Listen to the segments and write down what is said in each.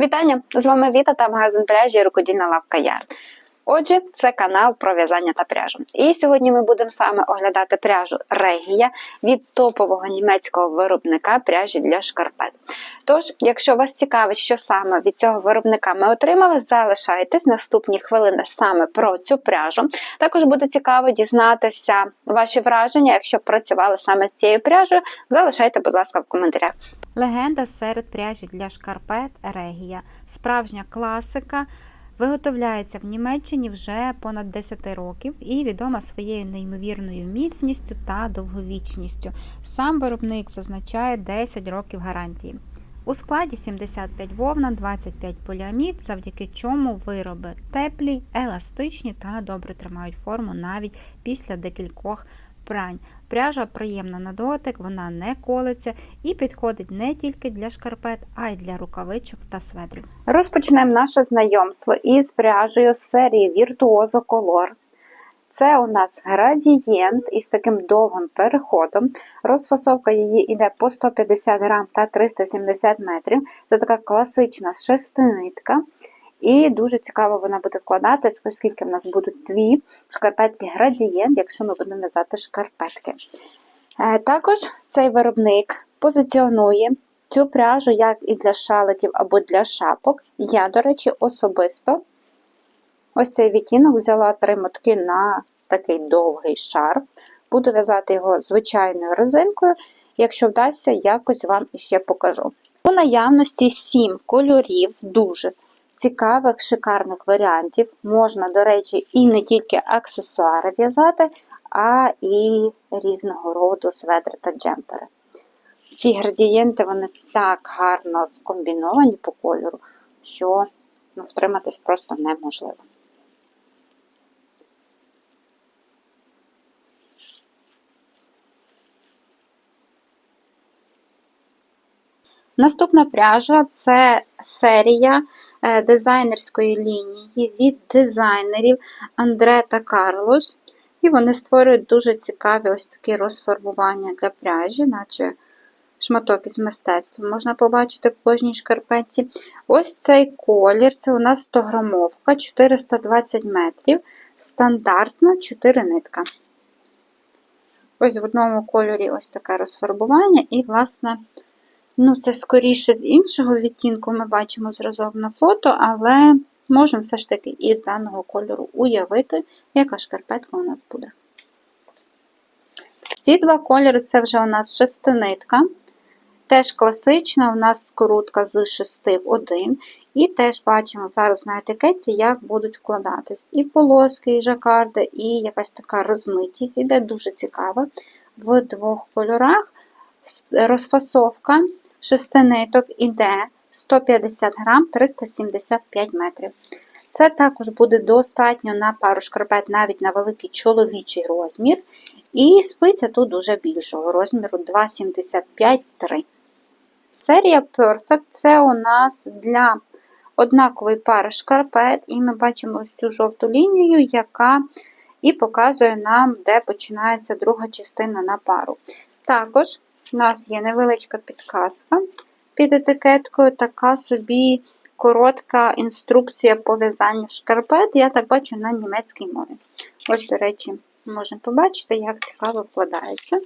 Вітання! З вами Віта та магазин пряжі рукодільна лавка Яр. Отже, це канал про в'язання та пряжу. І сьогодні ми будемо саме оглядати пряжу Регія від топового німецького виробника пряжі для шкарпет. Тож, якщо вас цікавить, що саме від цього виробника ми отримали, залишайтесь наступні хвилини саме про цю пряжу. Також буде цікаво дізнатися ваші враження, якщо працювали саме з цією пряжею, залишайте, будь ласка, в коментарях. Легенда серед пряжі для шкарпет Регія. Справжня класика. Виготовляється в Німеччині вже понад 10 років і відома своєю неймовірною міцністю та довговічністю. Сам виробник зазначає 10 років гарантії. У складі 75 вовна, 25 поліамід, завдяки чому вироби теплі, еластичні та добре тримають форму навіть після декількох прань. Пряжа приємна на дотик, вона не колиться і підходить не тільки для шкарпет, а й для рукавичок та светрів. Розпочнемо наше знайомство із пряжею з серії Virtuoso Color. Це у нас градієнт із таким довгим переходом. Розфасовка її йде по 150 грам та 370 метрів. Це така класична шестинитка. І дуже цікаво вона буде вкладатись, оскільки в нас будуть дві шкарпетки градієнт, якщо ми будемо в'язати шкарпетки. Е, також цей виробник позиціонує цю пряжу як і для шаликів або для шапок. Я, до речі, особисто ось цей відтінок взяла три мотки на такий довгий шарф. Буду в'язати його звичайною резинкою. Якщо вдасться, якось вам іще покажу. У наявності 7 кольорів, дуже цікавих, шикарних варіантів. Можна, до речі, і не тільки аксесуари в'язати, а і різного роду светри та джемпери. Ці градієнти вони так гарно скомбіновані по кольору, що ну, втриматись просто неможливо. Наступна пряжа це серія е, дизайнерської лінії від дизайнерів Андре та Карлос. І вони створюють дуже цікаві ось такі розфарбування для пряжі, наче шматок із мистецтва можна побачити в кожній шкарпетці. Ось цей колір це у нас 100 грамовка, 420 метрів, стандартна 4 нитка. Ось в одному кольорі ось таке розфарбування, і, власне, Ну, це скоріше з іншого відтінку ми бачимо зразок на фото, але можемо все ж таки із даного кольору уявити, яка шкарпетка у нас буде. Ці два кольори це вже у нас шестинитка. Теж класична, у нас скорутка з 6 в 1. І теж бачимо зараз на етикетці, як будуть вкладатись і полоски, і жакарди, і якась така розмитість. Іде дуже цікава. В двох кольорах розфасовка шести ниток іде 150 грам 375 метрів. Це також буде достатньо на пару шкарпет, навіть на великий чоловічий розмір. І спиця тут дуже більшого розміру 2,75-3. Серія Perfect це у нас для однакової пари шкарпет, і ми бачимо ось цю жовту лінію, яка і показує нам, де починається друга частина на пару. Також у нас є невеличка підказка під етикеткою, така собі коротка інструкція по в'язанню шкарпет. Я так бачу на німецькій мові. Ось, до речі, можемо побачити, як цікаво вкладається.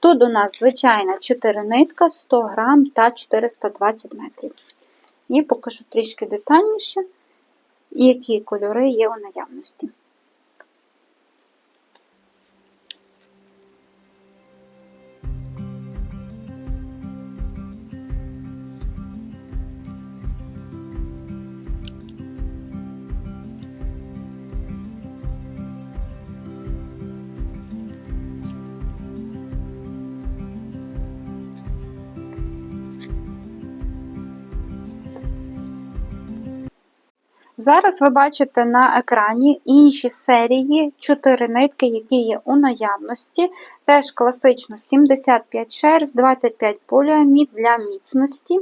Тут у нас звичайна 4 нитка, 100 грам та 420 метрів. І покажу трішки детальніше, які кольори є у наявності. Зараз ви бачите на екрані інші серії, 4 нитки, які є у наявності. Теж класично 75 шерсть, 25 поліамід для міцності.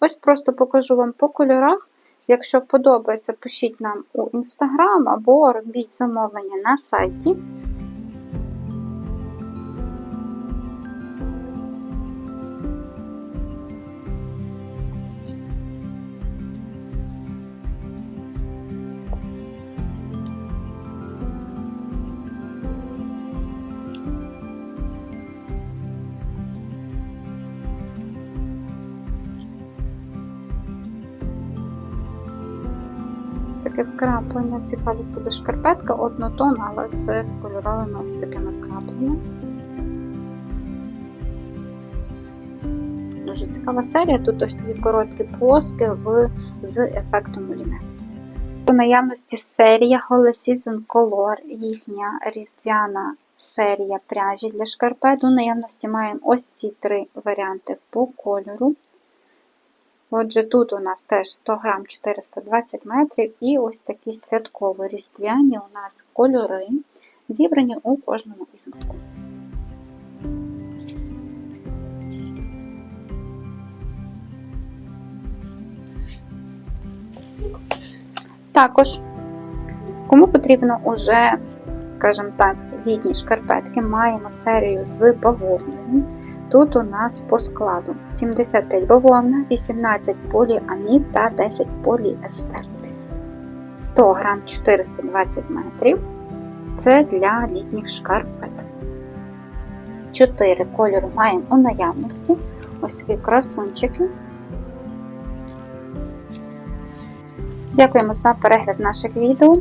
Ось просто покажу вам по кольорах. Якщо подобається, пишіть нам у інстаграм або робіть замовлення на сайті. Ось таке вкраплення. Цікаво буде шкарпетка однотонна, але з кольоровими ось такими вкрапленнями. Дуже цікава серія. Тут ось такі короткі плоски в, з ефектом муліне. У наявності серія Holy Season Color, їхня різдвяна серія пряжі для шкарпет. У наявності маємо ось ці три варіанти по кольору. Отже, тут у нас теж 100 грам 420 метрів, і ось такі святково-різдвяні у нас кольори, зібрані у кожному із мотку. Також, кому потрібно уже, скажімо так, літні шкарпетки, маємо серію з бавовною. Тут у нас по складу 75 бавовна, 18 поліамід та 10 поліестер. 100 грам 420 метрів. Це для літніх шкарпет. 4 кольори маємо у наявності. Ось такі красунчики. Дякуємо за перегляд наших відео.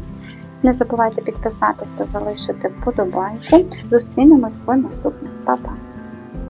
Не забувайте підписатись та залишити вподобайку. Зустрінемось в наступних. Па-па!